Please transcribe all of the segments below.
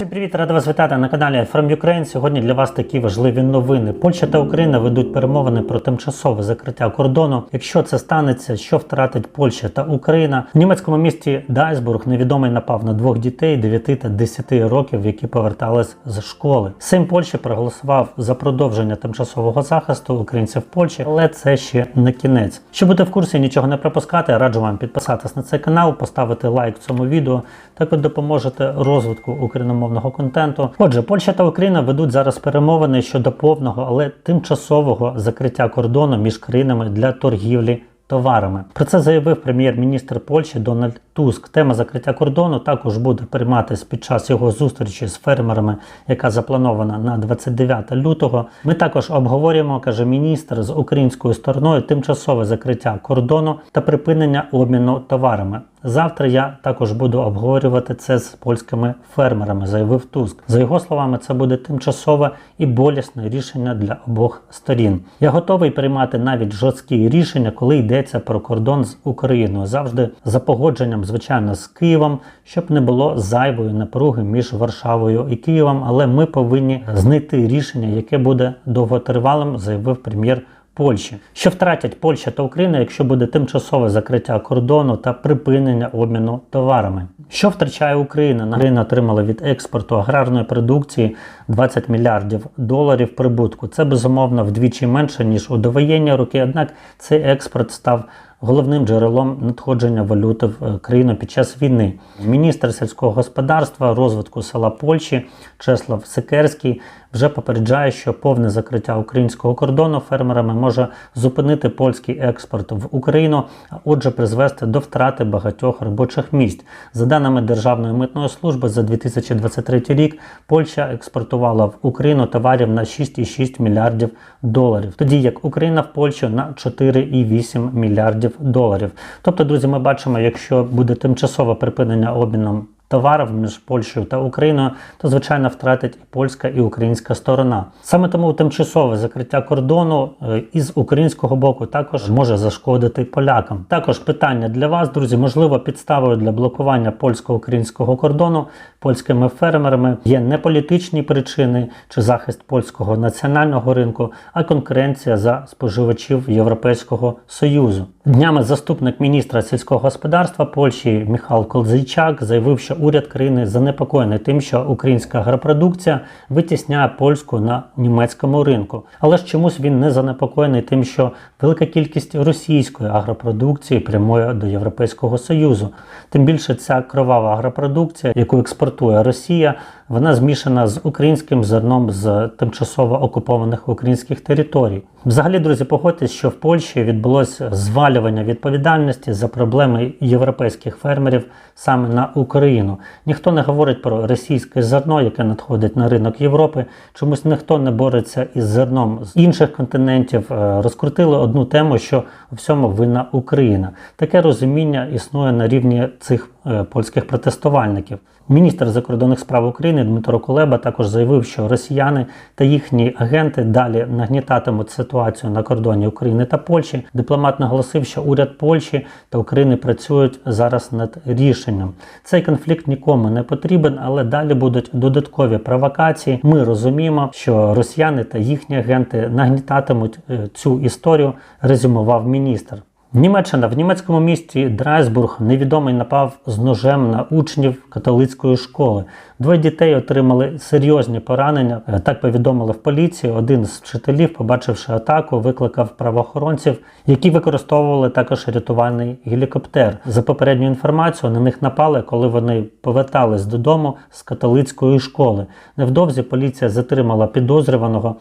Всім привіт, рада вас вітати на каналі From Ukraine. Сьогодні для вас такі важливі новини. Польща та Україна ведуть перемовини про тимчасове закриття кордону. Якщо це станеться, що втратить Польща та Україна в німецькому місті Дайсбург невідомий напав на двох дітей 9 та 10 років, які повертались з школи. Сейм Польщі проголосував за продовження тимчасового захисту українців Польщі, але це ще не кінець. Щоб бути в курсі, нічого не пропускати, раджу вам підписатись на цей канал, поставити лайк цьому відео. Так ви допоможете розвитку україномовного контенту. Отже, Польща та Україна ведуть зараз перемовини щодо повного, але тимчасового закриття кордону між країнами для торгівлі. Товарами про це заявив прем'єр-міністр Польщі Дональд Туск. Тема закриття кордону також буде прийматися під час його зустрічі з фермерами, яка запланована на 29 лютого. Ми також обговорюємо, каже міністр, з українською стороною тимчасове закриття кордону та припинення обміну товарами. Завтра я також буду обговорювати це з польськими фермерами, заявив Туск. За його словами, це буде тимчасове і болісне рішення для обох сторін. Я готовий приймати навіть жорсткі рішення, коли йдеться про кордон з Україною, завжди за погодженням, звичайно, з Києвом, щоб не було зайвої напруги між Варшавою і Києвом. Але ми повинні знайти рішення, яке буде довготривалим, заявив прем'єр. Польщі, що втратять Польща та Україна, якщо буде тимчасове закриття кордону та припинення обміну товарами. Що втрачає Україна? Україна отримала від експорту аграрної продукції 20 мільярдів доларів прибутку. Це безумовно вдвічі менше ніж у довоєнні роки. Однак цей експорт став головним джерелом надходження валюти в е, країну під час війни. Міністр сільського господарства, розвитку села Польщі Чеслав Сикерський вже попереджає, що повне закриття українського кордону фермерами може зупинити польський експорт в Україну, а отже, призвести до втрати багатьох робочих місць. За даними Державної митної служби, за 2023 рік Польща експортувала в Україну товарів на 6,6 мільярдів доларів, тоді як Україна в Польщу на 4,8 мільярдів доларів. Тобто, друзі, ми бачимо, якщо буде тимчасове припинення обміном товарів між Польщею та Україною, то звичайно втратить і польська і українська сторона. Саме тому тимчасове закриття кордону е, із українського боку також може зашкодити полякам. Також питання для вас, друзі, можливо, підставою для блокування польсько-українського кордону польськими фермерами є не політичні причини чи захист польського національного ринку, а конкуренція за споживачів Європейського союзу. Днями заступник міністра сільського господарства Польщі Міхал Колзійчак заявив, що уряд країни занепокоєний тим, що українська агропродукція витісняє польську на німецькому ринку. Але ж чомусь він не занепокоєний тим, що велика кількість російської агропродукції прямує до Європейського союзу. Тим більше ця кровава агропродукція, яку експортує Росія, вона змішана з українським зерном з тимчасово окупованих українських територій. Взагалі, друзі, погодьтесь, що в Польщі відбулося звалювання відповідальності за проблеми європейських фермерів саме на Україну. Ніхто не говорить про російське зерно, яке надходить на ринок Європи. Чомусь ніхто не бореться із зерном з інших континентів. Е, Розкрутили одну тему, що у всьому винна Україна. Таке розуміння існує на рівні цих е, польських протестувальників. Міністр закордонних справ України Дмитро Кулеба також заявив, що росіяни та їхні агенти далі нагнітатимуть ситуацію на кордоні України та Польщі. Дипломат наголосив, що уряд Польщі та України працюють зараз над рішенням. Цей конфлікт нікому не потрібен, але далі будуть додаткові провокації. Ми розуміємо, що росіяни та їхні агенти нагнітатимуть е, цю історію. Резюмував міністр. Німеччина в німецькому місті Драйсбург невідомий напав з ножем на учнів католицької школи. Двоє дітей отримали серйозні поранення. Е, Так повідомили в поліції. Один з вчителів, побачивши атаку, викликав правоохоронців, які використовували також рятувальний гелікоптер. За попередньою інформацією, на них напали, коли вони повертались додому з католицької школи. Невдовзі поліція затримала підозрюваного.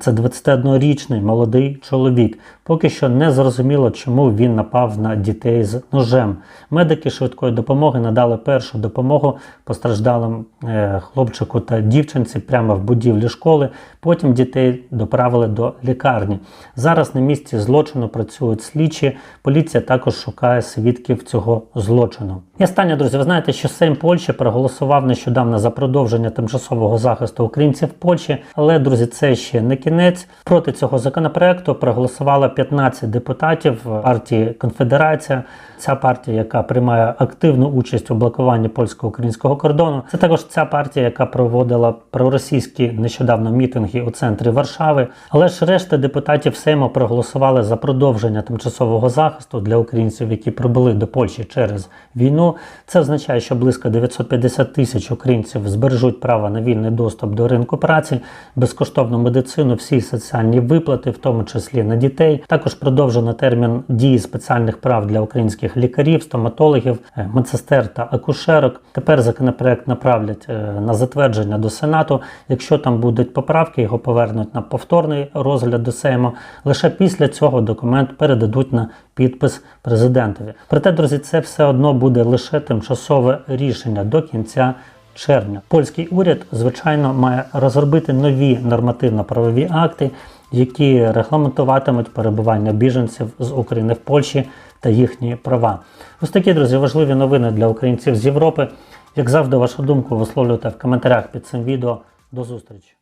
Це 21-річний молодий чоловік. Поки що не зрозуміло, чому він напав на дітей з ножем. Медики швидкої допомоги надали першу допомогу постраждалим е, хлопчику та дівчинці прямо в будівлі школи. Потім дітей доправили до лікарні. Зараз на місці злочину працюють слідчі. Поліція також шукає свідків цього злочину. І останнє, друзі, ви знаєте, що Сейм Польщі проголосував нещодавно за продовження тимчасового захисту українців в Польщі. Але, друзі, це ще не кінець. Проти цього законопроекту проголосувало 15 депутатів партії Конфедерація. Ця партія, яка приймає активну участь у блокуванні польсько-українського кордону. Це також ця партія, яка проводила проросійські нещодавно мітинги у центрі Варшави. Але ж решта депутатів Сейму проголосували за продовження тимчасового захисту для українців, які прибули до Польщі через війну. Це означає, що близько 950 тисяч українців збережуть право на вільний доступ до ринку праці, безкоштовну медицину, всі соціальні виплати, в тому числі на дітей. Також продовжено термін дії спеціальних прав для українських лікарів, стоматологів, е, медсестер та акушерок. Тепер законопроект направлять е, на затвердження до Сенату. Якщо там будуть поправки, його повернуть на повторний розгляд до Сейму. Лише після цього документ передадуть на підпис президентові. Проте, друзі, це все одно буде лише тимчасове рішення до кінця червня. Польський уряд, звичайно, має розробити нові нормативно-правові акти, які регламентуватимуть перебування біженців з України в Польщі та їхні права. Ось такі, друзі, важливі новини для українців з Європи. Як завжди, вашу думку висловлюйте в коментарях під цим відео. До зустрічі!